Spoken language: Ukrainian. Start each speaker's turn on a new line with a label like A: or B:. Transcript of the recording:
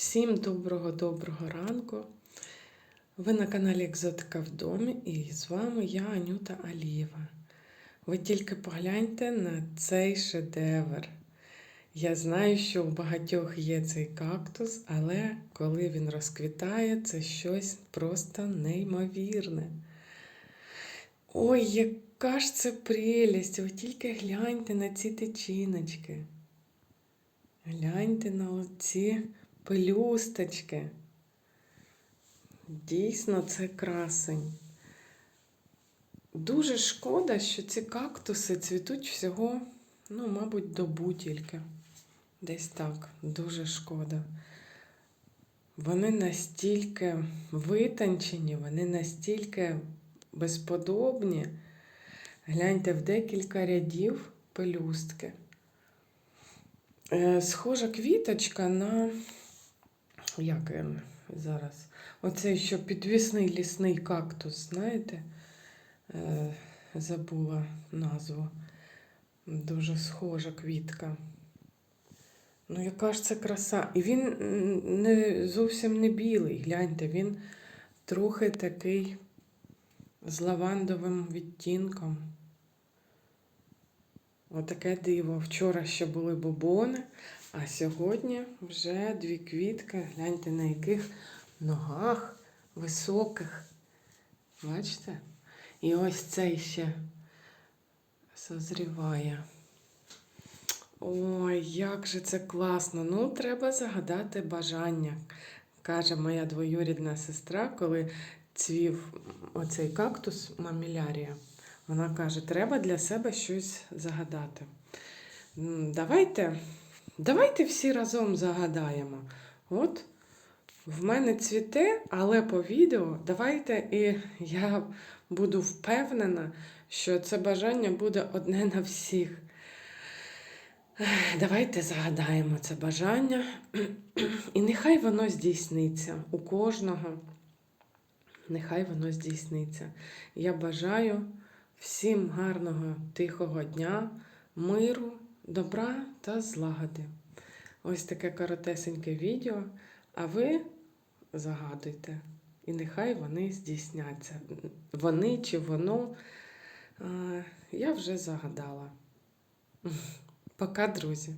A: Всім доброго-доброго ранку. Ви на каналі Екзотика в домі і з вами я, Анюта Алієва. Ви тільки погляньте на цей шедевр. Я знаю, що у багатьох є цей кактус, але коли він розквітає, це щось просто неймовірне. Ой, яка ж це прелість! Ви тільки гляньте на ці тичиночки. Гляньте на оці пелюсточки. Дійсно, це красень. Дуже шкода, що ці кактуси цвітуть всього, ну, мабуть, добу тільки. Десь так, дуже шкода. Вони настільки витончені, вони настільки безподобні. Гляньте в декілька рядів пелюстки. Е, Схожа квіточка на. Як він зараз? Оцей що підвісний лісний кактус, знаєте? Е, Забула назву. Дуже схожа квітка. Ну, яка ж це краса. І він не, зовсім не білий. Гляньте, він трохи такий з лавандовим відтінком. Отаке диво. Вчора ще були бобони, а сьогодні вже дві квітки. Гляньте на яких ногах високих. Бачите? І ось цей ще созріває. Ой, як же це класно! Ну, треба загадати бажання, каже моя двоюрідна сестра, коли цвів оцей кактус мамілярія. Вона каже, треба для себе щось загадати. Давайте, давайте всі разом загадаємо. От в мене цвіте, але по відео давайте і я буду впевнена, що це бажання буде одне на всіх. Давайте загадаємо це бажання, і нехай воно здійсниться у кожного. Нехай воно здійсниться. Я бажаю всім гарного, тихого дня, миру, добра та злагоди. Ось таке коротесеньке відео. А ви загадуйте. І нехай вони здійсняться. Вони чи воно. Я вже загадала. Пока, друзі.